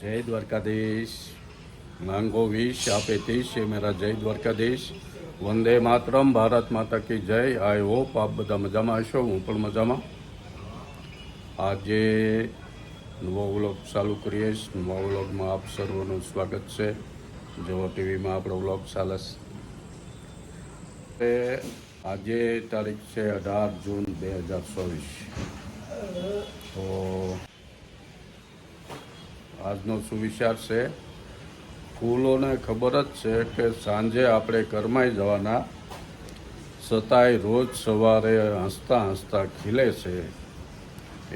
જય દ્વારકાધીશ. માંગો વીસ આપે ત્રીસ એ મેરા જય દ્વારકાધીશ. વંદે માતરમ, ભારત માતા કી જય. આઈ હોપ આપ બધા મજામાં હશો, હું પણ મજામાં. આજે નવો વ્લોગ ચાલુ કરીએ નવા વ્લોગમાં આપ સર્વનું સ્વાગત છે. જેવો ટીવીમાં આપણો વ્લોગ ચાલે છે. આજે તારીખ છે અઢાર જૂન બે હજાર ચોવીસ. તો આજનો સુવિચાર છે. ફૂલોને ખબર જ છે કે સાંજે આપણે કરમાઈ જવાના. છતાંય રોજ સવારે હસતા હસતા ખીલે છે.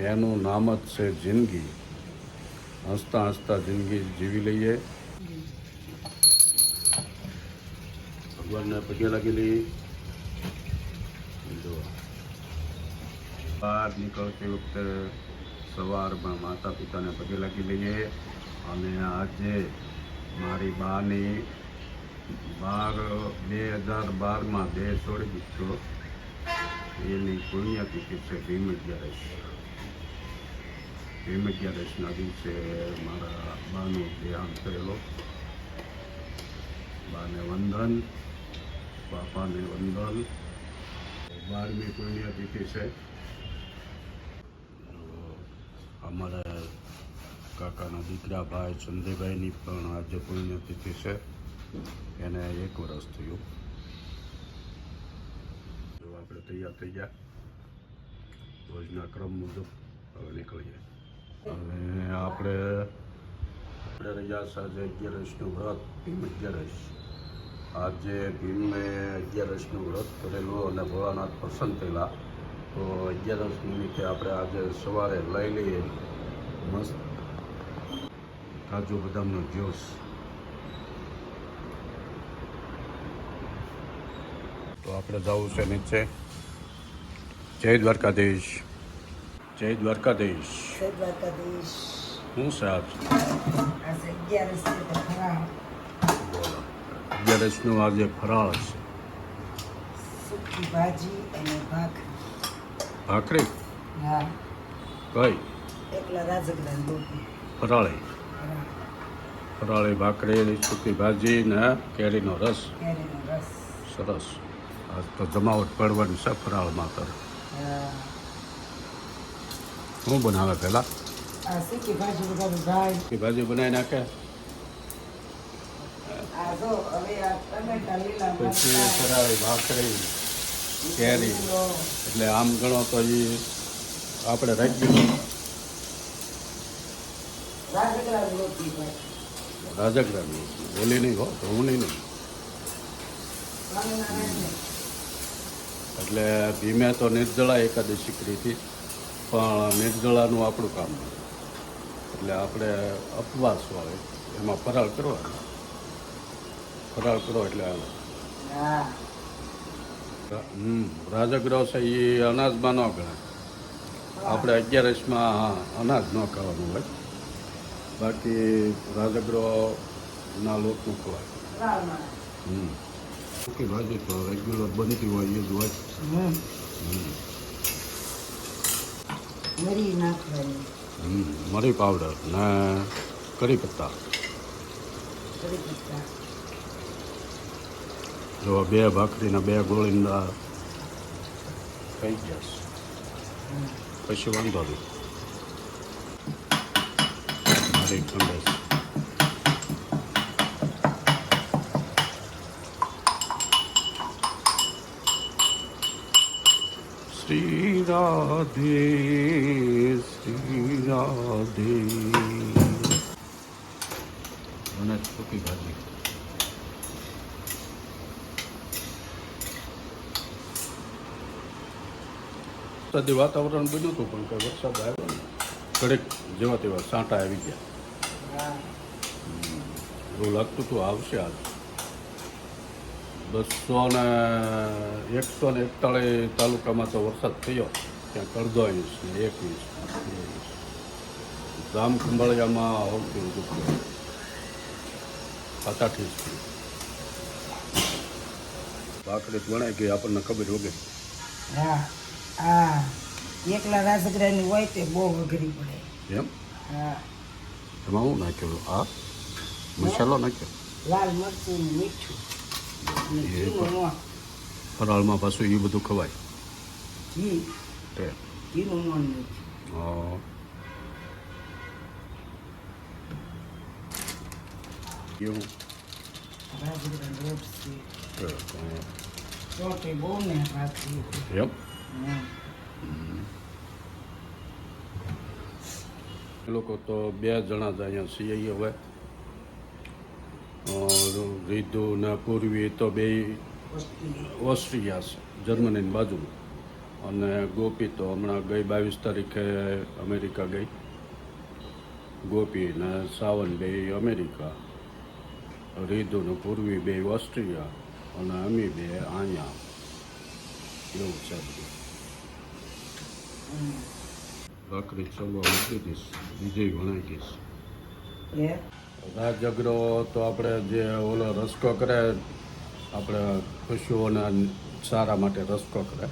એનું નામ જ છે જિંદગી. હસતા હસતા જિંદગી જીવી લઈએ. ભગવાનને પગે લાગેલી બહાર નીકળતી વખતે સવારમાં માતા પિતાને પગે લાગી લઈએ અને આજે મારી બાની બાર, બે હજાર બારમાં બે છોડી દીધો એની પુણ્યતિથિ છે ભીમ અગિયારસ ભીમ અગિયારસના દિવસે મારા બાનું દેહાંત થયેલો. બાને વંદન, બાપાને વંદન. બારમી પુણ્યતિથિ છે. અમારા કાકાના દીકરા ભાઈ સંજયભાઈની પણ આજે પુણ્યતિથિ છે. એને એક વર્ષ થયું. જો આપણે તૈયાર થઈ ગયા રોજના ક્રમ મુજબ હવે નીકળીએ. અને આપણે આપણે રહ્યા સાંજે અગિયારસનું વ્રત, ભીમ અગિયારસ આજે ભીમે અગિયારસનું વ્રત કરેલું અને ભોળાનાથ પ્રસન્ન થયેલા. તો અગિયારસ મિનિટે આપણે આજે સવારે લઈ લઈએ. મસ્ત. કાજુ બદામનો જ્યુસ. તો આપણે જવું છે નીચે. જય દ્વારકાધીશ. જય દ્વારકાધીશ. જય દ્વારકાધીશ. શું સાહેબ? અગિયારસનું આજે ફરાળ છે. સૂકી ભાજી અને ભાખ ભાખરી? હા. કઈ? એકલા રાજગરાની રોટલી ફરાળી. ફરાળી ભાખરી સૂકી ભાજી ને કેરીનો રસ. કેરીનો રસ. સરસ. આજ તો જમાવટ પડવાની છે ફરાળમાં તો. હા. શું બનાવે પહેલાં? આ સૂકી ભાજી બનાવી નાખે? આ આ પછી ફરાળી ભાખરી. કેરી. એટલે આમ ગણો તો એ આપણે રાજ્ય રાજગરાની બોલી નહીં હો તો હું નહીં એટલે ભીમે તો નિર્જળા એકાદશી કરી હતી, પણ નિર્જળાનું આપણું કામ. એટલે આપણે અપવાસ હોય, એમાં ફરાળ કરવાનો. ફરાળ કરો એટલે હાલે. રાજગ્રહ છે એ અનાજમાં ન ગણાય. આપણે અગિયારસમાં અનાજ ન ખાવાનું હોય. બાકી રાજગ્રહના લોકનું ખવાય. ફરાળમાં. હમ સૂકી ભાજી તો રેગ્યુલર બનતી હોય એ જ હોય. હમ. હમ. મરી નાખવાની હમ મરી પાવડર ને કરી પત્તા. કરી પત્તા. જો બે ભાખરીના બે ગોળીના થઈ ગયા છે. હમ. પછી વાંધો નહીં મારી ખંડે છે શ્રી રાધે શ્રી રાધે અને સૂકી ભાજી વરસાદી વાતાવરણ બન્યું હતું, પણ કંઈ વરસાદ આવ્યો ને કડેક જેવા તેવા સાંટા આવી ગયા. એવું લાગતું હતું આવશે આજ. બસો ને એકસો ને એકતાળીસ તાલુકામાં તો વરસાદ થયો. ત્યાં અડધો ઇંચ ને એક ઇંચ જામ ખંભાળિયામાં સૌથી હતું. સાત આઠ ભાખરી વણાઈ આપણને ખબર વગર હા. હા એકલા રાજગરાની હોય તે બહુ અઘરી પડે. એમ? હા. એમાં હું નાખ્યો? આ? મસાલો નાખ્યો? લાલ મરચું મીઠું. ફરાળમાં પાછું એ બધું ખવાય. ઘી? ઘીનું હા. એવું. રાજગરાનો લોટ છે તે, બહુ ને એમ? એ લોકો તો બે જણા જ અહીંયા સીઆઈ હવે. રીધુ ને પૂર્વી તો બે ઓસ્ટ્રિયા છે, જર્મનીની બાજુમાં. અને ગોપી તો હમણાં ગઈ બાવીસ તારીખે અમેરિકા ગઈ. ગોપી ને સાવન બે અમેરિકા. રીધુ ને પૂર્વી બે ઓસ્ટ્રિયા અને અમી બે અહીંયા. એવું છે હમ. ચલવા મૂકી દઈશ બીજે વણાઈ દઈશ. રાજગરો તો આપણે જે ઓલો રસકો કરે આપણે પશુઓના સારા માટે રસકો કરે.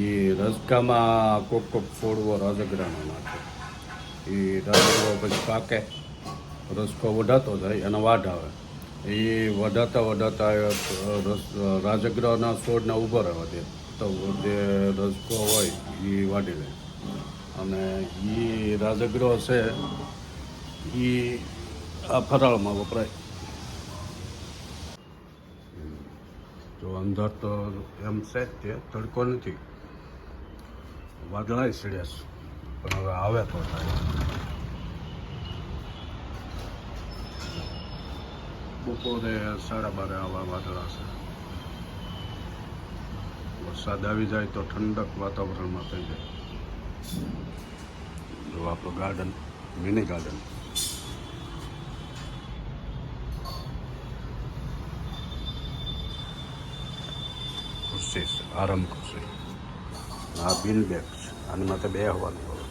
એ રસકામાં કોક કોક ફોડવો રાજગરાનો નાખે એ રાજગરો પછી પાકે રસકો વઢાતો જાય અને વાઢ આવે. એ વઢાતા વઢાતા રાજગ્રહના છોડને ઊભો રહેવા દે. તો જે રસકો હોય એ વાટી લે. અને એ રાજગરો છે એ આ ફરાળમાં વપરાય. તો અંદર તો એમ છે તે તડકો નથી. વાદળાય સડ્યા છે. પણ હવે આવે તો થાય. બપોરે સાડા બારે આવા વાદળા છે. વરસાદ આવી જાય તો ઠંડક વાતાવરણમાં થઈ જાય. જો આપણું ગાર્ડન મિની ગાર્ડન ખુરશી છે આરામ ખુરશી. આ બિન બેગ છે. આની માથે બે હવાનું હવે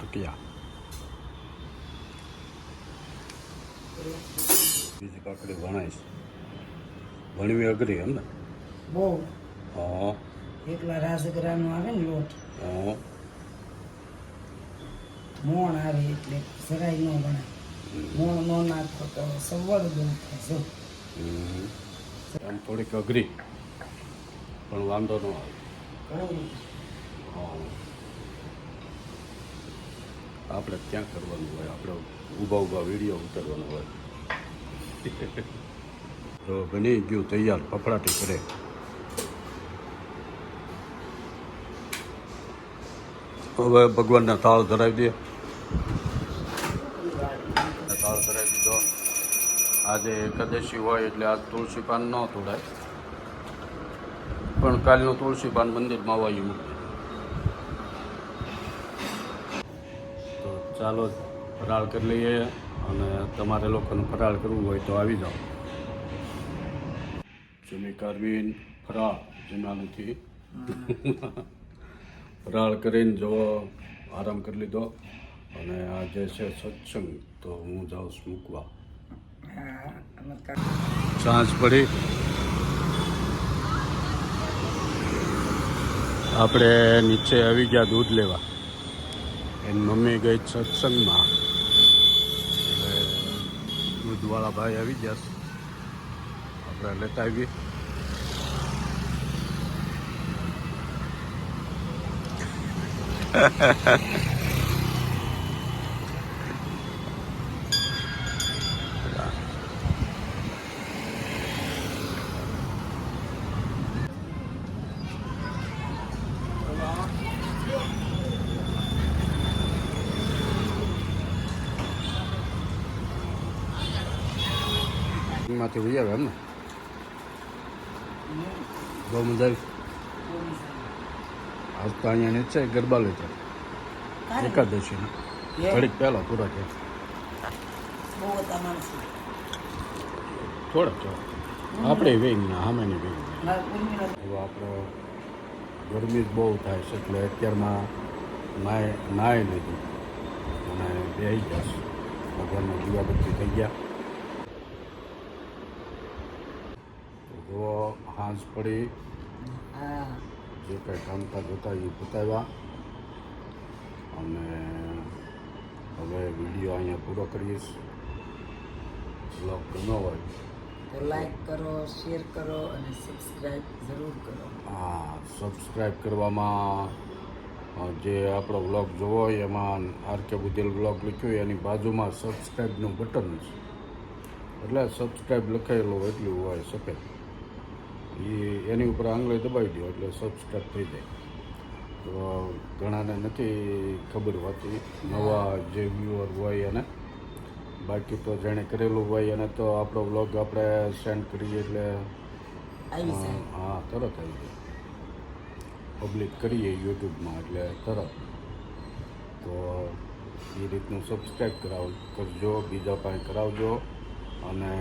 તકિયા બીજી કાકડી ભણાય છે. ભણવી અઘરી એમ ને? બહુ. હા. એકલા રાજગરાનો આવે ને લોટ. હા. મોણ આવે એટલે જરાય ન ભણે મોણ ન નાખો તો સવડ જો. હમ. આમ થોડીક અઘરી. પણ વાંધો ન આવે. આપણે ક્યાં કરવાનું હોય? આપણે ઊભા ઊભા વીડિયો ઉતારવાનો હોય. તો બની ગયું તૈયાર, ફફડાટી કરે. હવે ભગવાનને તાળ ધરાવી દે. તાળ ધરાવી દીધો. આજે એકાદશી હોય એટલે આજ તુલસી પાન ન તોડાય. પણ કાલનું તુલસી પાન મંદિરમાં વાયું મૂકી. તો ચાલો ફરાળ કરી લઈએ અને તમારે લોકોને ફરાળ કરવું હોય તો આવી જાઓ. જમી કરવીન ફરાળ જેમાં નથી ફરાળ કરીને જો આરામ કરી લીધો અને આ જે છે સત્સંગ, તો હું જાઉં છું મૂકવા સાંજ પડી. આપણે નીચે આવી ગયા દૂધ લેવા. એની મમ્મી ગઈ સત્સંગમાં. દૂધવાળા ભાઈ આવી ગયા. આપણે લેતા આવીએ. એમાંથી વહી આવે એમ ને બહુ મજા આવી આજ તો અહીંયા છે. ગરબા લેતા એકાદશીના ઘડીક પહેલાં પૂરા થયા. થોડા થોડા. આપણે વેગના સામેની વેગ આપણે ગરમી જ બહુ થાય છે એટલે અત્યારમાં નાય નાય લીધું. અને બેસી જશે ભગવાનના દીવાબત્તી થઈ ગયા. તો સાંજ પડી. જે કંઈ કામકાજ હતા એ પતાવ્યા અને હવે વીડિયો અહીંયા પૂરો કરીશ બ્લોગ ગમ્યો હોય તો લાઈક કરો શેર કરો અને સબસ્ક્રાઈબ જરૂર કરો. હા સબસ્ક્રાઈબ કરવામાં જે આપણો વ્લોગ જોવો હોય એમાં આર કે બુધેલ વ્લોગ લખ્યું હોય એની બાજુમાં સબસ્ક્રાઈબનું બટન છે. એટલે સબસ્ક્રાઈબ લખાયેલું એટલું હોય સફેદ એ એની ઉપર આંગળી દબાવી દો એટલે સબસ્ક્રાઈબ થઈ જાય. તો ઘણાને નથી ખબર હોતી નવા જે વ્યુઅર હોય એને. બાકી તો જેણે કરેલું હોય એને તો આપણો વ્લોગ આપણે સેન્ડ કરીએ એટલે હા તરત આવી જાય. પબ્લિક કરીએ યુટ્યુબમાં એટલે તરત. તો એ રીતનું સબસ્ક્રાઈબ કરાવ કરજો બીજા પાસે કરાવજો. અને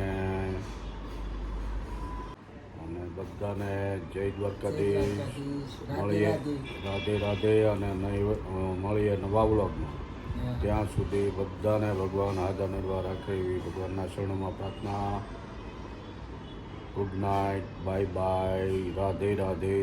બધાને જય દ્વારકાધીશ. મળીએ રાધે. રાધે અને મળીએ નવા વ્લોગમાં. ત્યાં સુધી બધાને ભગવાન હાજર નિર્વાહ રાખે એવી ભગવાનના શરણોમાં પ્રાર્થના. Good night bye bye Radhe Radhe.